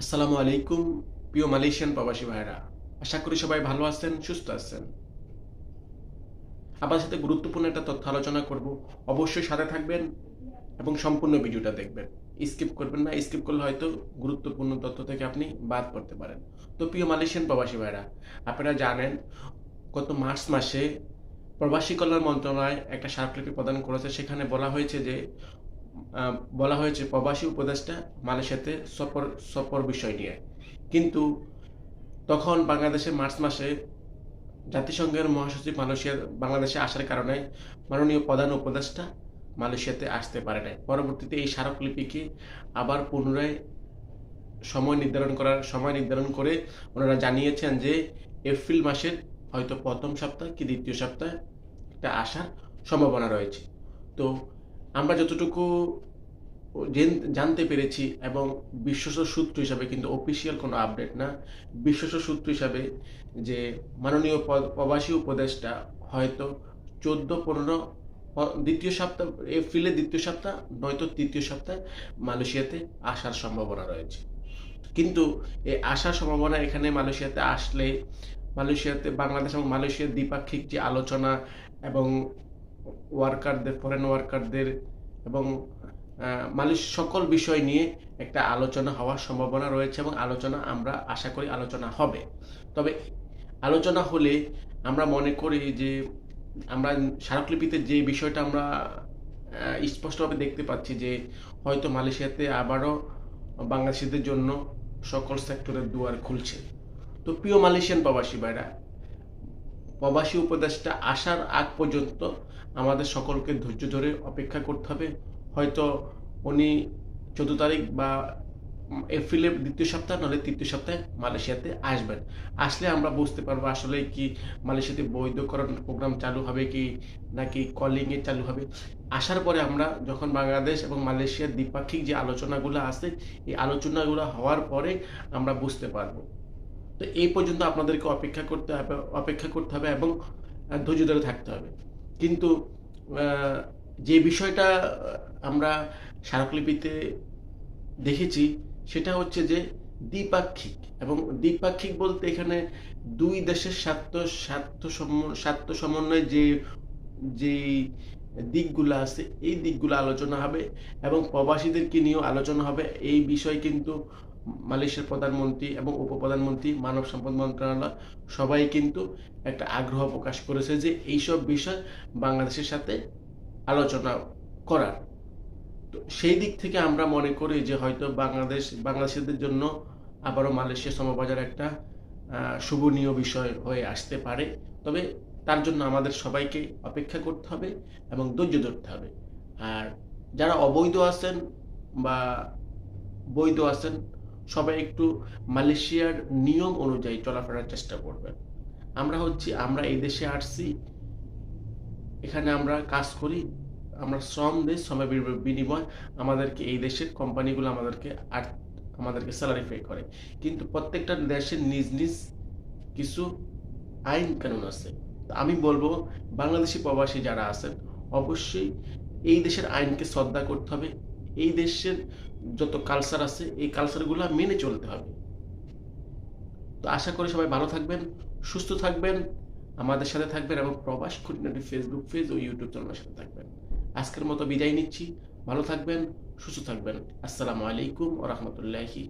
আসসালামু আলাইকুম, প্রিয় মালয়েশিয়ান প্রবাসী ভাইরা আশা করি সবাই ভালো আছেন, সুস্থ আছেন। আপনার সাথে গুরুত্বপূর্ণ একটা তথ্য আলোচনা করব। অবশ্যই সাথে থাকবেন এবং সম্পূর্ণ ভিডিওটা দেখবেন। স্কিপ করবেন না, স্কিপ করলে হয়তো গুরুত্বপূর্ণ তথ্য থেকে আপনি বাদ করতে পারেন। তো প্রিয় মালয়েশিয়ান প্রবাসী ভাইরা আপনারা জানেন, গত মার্চ মাসে প্রবাসী কল্যাণ মন্ত্রণালয় একটা স্মারকলিপি প্রদান করেছে। সেখানে বলা হয়েছে যে বলা হয়েছে প্রবাসী উপদেষ্টা মালয়েশিয়াতে সফর সফর বিষয় নিয়ে। কিন্তু তখন বাংলাদেশে মার্চ মাসে জাতিসংঘের মহাসচিব মালয়েশিয়া, বাংলাদেশে আসার কারণে মাননীয় প্রধান উপদেষ্টা মালয়েশিয়াতে আসতে পারে নাই। পরবর্তীতে এই স্মারকলিপিকে আবার পুনরায় সময় নির্ধারণ করার, সময় নির্ধারণ করে ওনারা জানিয়েছেন যে এপ্রিল মাসের হয়তো প্রথম সপ্তাহ কি দ্বিতীয় সপ্তাহে একটা আসার সম্ভাবনা রয়েছে। তো আমরা যতটুকু জেন- জানতে পেরেছি এবং বিশ্বস্ত সূত্র হিসাবে কিন্তু অফিসিয়াল কোনো আপডেট না, বিশ্বস্ত সূত্র হিসাবে যে মাননীয় প্রবাসী উপদেষ্টা হয়তো চোদ্দ, পনেরো দ্বিতীয় সপ্তাহ, এপ্রিলের দ্বিতীয় সপ্তাহ নয়তো তৃতীয় সপ্তাহে মালয়েশিয়াতে আসার সম্ভাবনা রয়েছে। কিন্তু এই আসার সম্ভাবনা এখানে মালয়েশিয়াতে আসলে, মালয়েশিয়াতে বাংলাদেশ এবং মালয়েশিয়ার দ্বিপাক্ষিক যে আলোচনা এবং ওয়ার্কারদের ফরেন ওয়ার্কারদের এবং আহ, মালয়েশ সকল বিষয় নিয়ে একটা আলোচনা হওয়ার সম্ভাবনা রয়েছে এবং আলোচনা আমরা আশা করি আলোচনা হবে। তবে আলোচনা হলে আমরা মনে করি যে আমরা স্মারকলিপিতে যে বিষয়টা আমরা স্পষ্টভাবে দেখতে পাচ্ছি যে হয়তো মালয়েশিয়াতে আবারও বাংলাদেশিদের জন্য সকল সেক্টরের দুয়ার খুলছে। তো প্রিয় মালয়েশিয়ান প্রবাসী ভাইরা প্রবাসী উপদেশটা আসার আগ পর্যন্ত আমাদের সকলকে ধৈর্য ধরে অপেক্ষা করতে হবে। হয়তো উনি চোদ্দ তারিখ বা এপ্রিলের দ্বিতীয় সপ্তাহ, নাহলে তৃতীয় সপ্তাহে মালয়েশিয়াতে আসবেন। আসলে আমরা বুঝতে পারব আসলে কি মালয়েশিয়াতে বৈধকরণ প্রোগ্রাম চালু হবে কি, নাকি কলিংয়ে চালু হবে। আসার পরে আমরা যখন বাংলাদেশ এবং মালয়েশিয়ার দ্বিপাক্ষিক যে আলোচনাগুলো আছে, এই আলোচনাগুলো হওয়ার পরে আমরা বুঝতে পারব। তো এই পর্যন্ত আপনাদেরকে অপেক্ষা করতে হবে, অপেক্ষা করতে হবে এবং ধৈর্য ধরে থাকতে হবে। কিন্তু যে বিষয়টা আমরা স্মারকলিপিতে দেখেছি, সেটা হচ্ছে যে দ্বিপাক্ষিক এবং দ্বিপাক্ষিক বলতে এখানে দুই দেশের স্বার্থ স্বার্থ স্বার্থ সমন্বয় যে যে দিকগুলো আছে, এই দিকগুলো আলোচনা হবে এবং প্রবাসীদেরকে নিয়েও আলোচনা হবে। এই বিষয় কিন্তু মালয়েশিয়ার প্রধানমন্ত্রী এবং উপপ্রধানমন্ত্রী মানব সম্পদ মন্ত্রণালয় সবাই কিন্তু একটা আগ্রহ প্রকাশ করেছে যে এইসব বিষয় বাংলাদেশের সাথে আলোচনা করার। তো সেই দিক থেকে আমরা মনে করি যে হয়তো বাংলাদেশ, বাংলাদেশিদের জন্য আবারও মালয়েশিয়া সমবাজার একটা শুভনীয় বিষয় হয়ে আসতে পারে। তবে তার জন্য আমাদের সবাইকে অপেক্ষা করতে হবে এবং ধৈর্য ধরতে হবে। আর যারা অবৈধ আছেন বা বৈধ আছেন সবাই একটু মালয়েশিয়ার নিয়ম অনুযায়ী চলাফেরার চেষ্টা করবেন আমরা হচ্ছি, আমরা এই দেশে আসছি, এখানে আমরা কাজ করি, আমরা শ্রম দেই শ্রমের বিনিময়- আমাদেরকে এই দেশের কোম্পানিগুলো আমাদেরকে আমাদেরকে স্যালারি পে করে। কিন্তু প্রত্যেকটা দেশের নিজ নিজ কিছু আইন কানুন আছে। আমি বলব, বাংলাদেশি প্রবাসী যারা আছেন, অবশ্যই এই দেশের আইনকে শ্রদ্ধা করতে হবে এই দেশের যত কালচার আছে, এই কালচারগুলো মেনে চলতে হবে। তো আশা করি সবাই ভালো থাকবেন, সুস্থ থাকবেন, আমাদের সাথে থাকবেন এবং প্রবাস খুঁটিনাটি ফেসবুক পেজ ও ইউটিউব চ্যানেলের সাথে থাকবেন। আজকের মতো বিদায় নিচ্ছি। ভালো থাকবেন, সুস্থ থাকবেন। আসসালামু আলাইকুম ও রহমতুল্লাহি